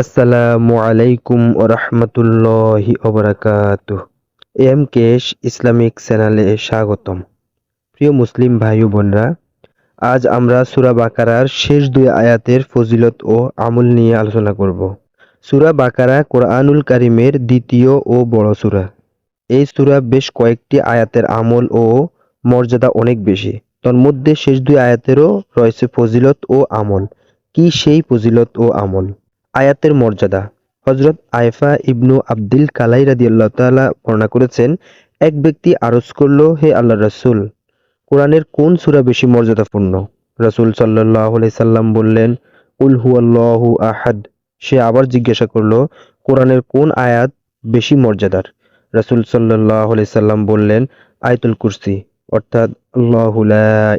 আসসালামু আলাইকুম ওরহমতুল্লাহি ওবরাকাতু এম কেশ ইসলামিক চ্যানেলে স্বাগতম। প্রিয় মুসলিম ভাই ও বোনরা, আজ আমরা সুরা বাকারার শেষ দুই আয়াতের ফজিলত ও আমল নিয়ে আলোচনা করব। সুরা বাকারা কোরআনুল কারিমের দ্বিতীয় ও বড় সুরা। এই সুরা বেশ কয়েকটি আয়াতের আমল ও মর্যাদা অনেক বেশি। তন্মধ্যে শেষ দুই আয়াতেরও রয়েছে ফজিলত ও আমল। কি সেই ফজিলত ও আমল? আয়াতের মর্যাদা। হজরত আয়ফা ইবনু আব্দুল কালাই রাদিয়াল্লাহ তাআলা বর্ণনা করেছেন, এক ব্যক্তি আরজ করল, হে আল্লাহ রসুল, কোরআনের কোন সূরা বেশি মর্যাদাপূর্ণ? রসুল আলাইহি সাল্লাম বললেন, উল হুয়াল্লাহু আহাদ। সে আবার জিজ্ঞাসা করল, কোরআনের কোন আয়াত বেশি মর্যাদার? রাসূল আলাইহি সাল্লাম বললেন, আয়তুল কুরসি। অর্থাৎ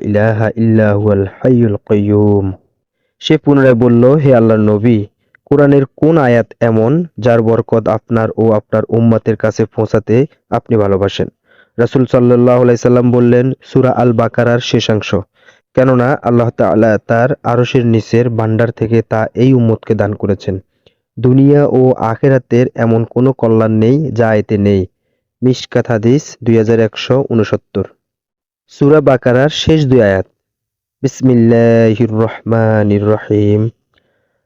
ইলাহা ইল্লা হুয়াল হাইয়ুল কাইয়্যুম সে পুনরায় বলল, হে আল্লাহ নবী কোরআনের কোন আয়াত এমন যার বরকত আপনার ও আপনার উম্মতের কাছে পৌঁছাতে আপনি ভালোবাসেন? রাসূল আলাইহি সাল্লাম বললেন, সুরা আল বাকারার শেষাংশ। কেননা আল্লাহ তাআলা তার আরশের নিচের ভান্ডার থেকে তা এই উম্মতকে দান করেছেন। দুনিয়া ও আখেরাতের এমন কোনো কল্যাণ নেই যা এতে নেই। মিশকাত হাদিস দুই হাজার একশো উনসত্তর। সুরা বাকারার শেষ দুই আয়াত। বিসমিল্লাহির রহমানির রহিম।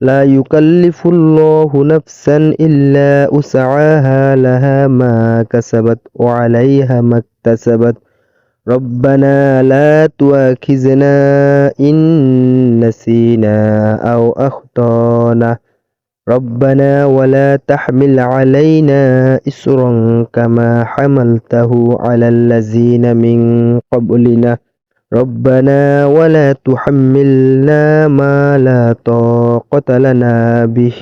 لا يكلف الله نفسا إلا وسعها لها ما كسبت وعليها ما اكتسبت. ربنا لا تؤاخذنا إن نسينا أو أخطأنا. ربنا ولا تحمل علينا إسرا كما حملته على الذين من قبلنا. ربنا ولا تحملنا ما لا طاقة لنا به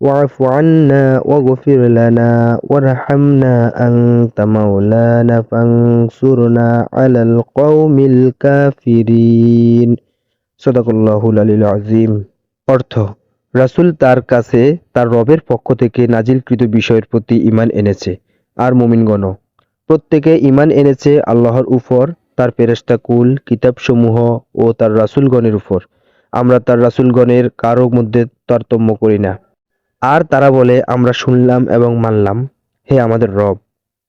واعف عنا واغفر لنا وارحمنا أنت مولانا فانصرنا على القوم الكافرين صدق الله العلي العظيم অর্থ রাসূল তার কাছে তার রবের পক্ষ থেকে নাজিলকৃত বিষয়ের প্রতি ঈমান এনেছে আর মুমিনগণও প্রত্যেকে ঈমান এনেছে আল্লাহর উপর তার ফেরেশতা কুল, কিতাবসমূহ ও তার রাসূলগণের উপর। আমরা তার রাসূলগণের কারও মধ্যে তারতম্য করি না। আর তারা বলে, আমরা শুনলাম এবং মানলাম। হে আমাদের রব,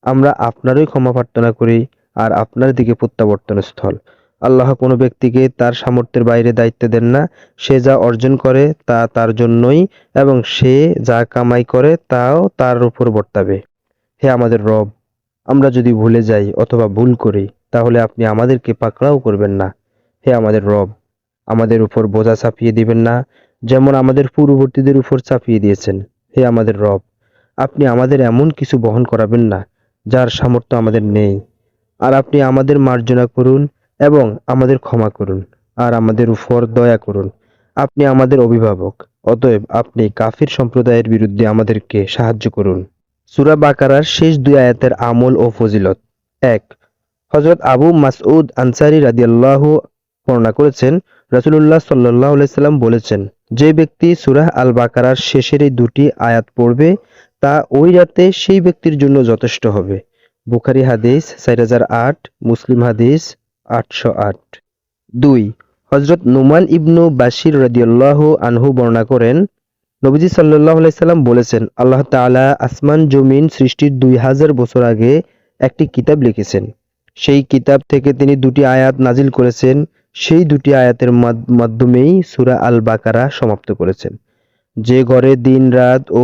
আমরা আপনারই ক্ষমা প্রার্থনা করি আর আপনার দিকে প্রত্যাবর্তন স্থল আল্লাহ কোনো ব্যক্তিকে তার সামর্থ্যের বাইরে দায়িত্ব দেন না। সে যা অর্জন করে তা তার জন্যই এবং সে যা কামাই করে তাও তার উপর বর্তাবে। হে আমাদের রব, আমরা যদি ভুলে যাই অথবা ভুল করি তাহলে আপনি আমাদেরকে পাকড়াও করবেন না। হে আমাদের রব, আমাদের উপর বোঝা চাপিয়ে দিবেন না, যেমন আমাদের পূর্ববর্তীদের উপর চাপিয়ে দিয়েছেন। হে আমাদের রব, আপনি আমাদের এমন কিছু বহন করাবেন না, যার সামর্থ্য আমাদের নেই। আর আপনি আমাদের মার্জনা করুন এবং আমাদের ক্ষমা করুন, আর আমাদের উপর দয়া করুন। আপনি আমাদের অভিভাবক, অতএব আপনি কাফির সম্প্রদায়ের বিরুদ্ধে আমাদেরকে সাহায্য করুন। সুরা বাকারার শেষ দুই আয়াতের আমল ও ফজিলত। এক হজরত আবু মাসউদ আনসারি রাদিয়াল্লাহু বর্ণনা করেছেন, রাসূলুল্লাহ সাল্লাল্লাহু আলাইহি সাল্লাম বলেছেন, যে ব্যক্তি সুরাহ আল বাকারার শেষের এই দুটি আয়াত পড়বে, তা ওই রাতে সেই ব্যক্তির জন্য যথেষ্ট হবে। বুখারি হাদিস চার হাজার আট, মুসলিম হাদিস আটশো আট। দুই হজরত নুমান ইবনু বাশির রাদিয়াল্লাহু আনহু বর্ণনা করেন, নবীজি আলাইহি সাল্লাম বলেছেন, আল্লাহ তাআলা আসমান জমিন সৃষ্টির দুই হাজার বছর আগে একটি কিতাব লিখেছেন। সেই কিতাব থেকে তিনি দুটি আয়াত নাজিল করেছেন। সেই দুটি আয়াতের মাধ্যমেই সূরা আল বাকারা সমাপ্ত করেছেন। যে ঘরে দিন রাত ও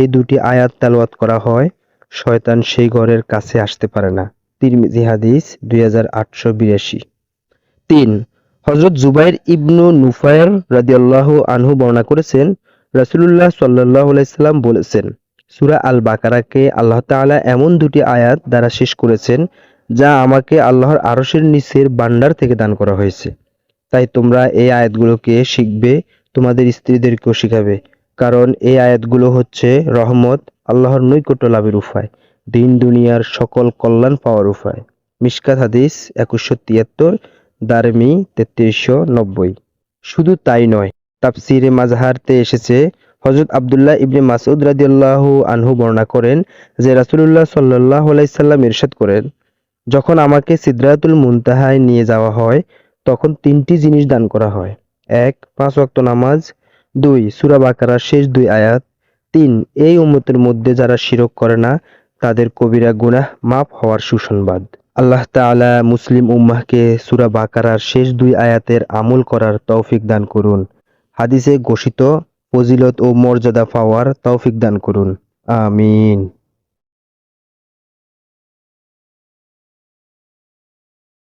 এই দুটি আয়াত তেলাওয়াত করা হয়, শয়তান সেই ঘরের কাছে আসতে পারে না। তিরমিজি হাদিস দুই তিন হজরত জুবাইর ইবনু নুফায়ের রাদিয়াল্লাহু আনহু বর্ণনা করেছেন, রাসূলুল্লাহ সাল্লাল্লাহু আলাইহি সাল্লাম বলেছেন, সুরা আল বাকারাকে আল্লাহ তাআলা এমন দুটি আয়াত দ্বারা শেষ করেছেন যা আমাকে আল্লাহর আরশের নিচের ভান্ডার থেকে দান করা হয়েছে। তাই তোমরা এই আয়াতগুলোকে শিখবে, তোমাদের স্ত্রীদেরকেও শিখাবে। কারণ এই আয়াতগুলো হচ্ছে রহমত, আল্লাহর নৈকট্য লাভের উপায়। দিন দুনিয়ার সকল কল্যাণ পাওয়ার উপায়। মিশকাত হাদিস একুশশো তিয়াত্তর, দারমি তেত্রিশশো নব্বই। শুধু তাই নয়, তাফসিরে মাজহারতে এসেছে হজরত আব্দুল্লাহ ইবনে মাসউদ রাদিয়াল্লাহু আনহু বর্ণনা করেন যে রাসূলুল্লাহ সাল্লাল্লাহু আলাইহি সাল্লাম ইরশাদ করেন যখন আমাকে সিদরাতুল মুনতাহায় নিয়ে যাওয়া হয়, তখন তিনটি জিনিস দান করা হয়। এক, পাঁচ ওয়াক্ত নামাজ। দুই, সুরা বাকারার শেষ দুই আয়াত। তিন, এই উম্মতের মধ্যে যারা শিরক করে না, তাদের কবিরা গুনাহ মাফ হওয়ার সুসংবাদ। আল্লাহ তাআলা মুসলিম উম্মাহকে সুরা বাকারার শেষ দুই আয়াতের আমল করার তৌফিক দান করুন। হাদিসে ঘোষিত ফজিলত ও মর্যাদা পাওয়ার তৌফিক দান করুন। আমিন।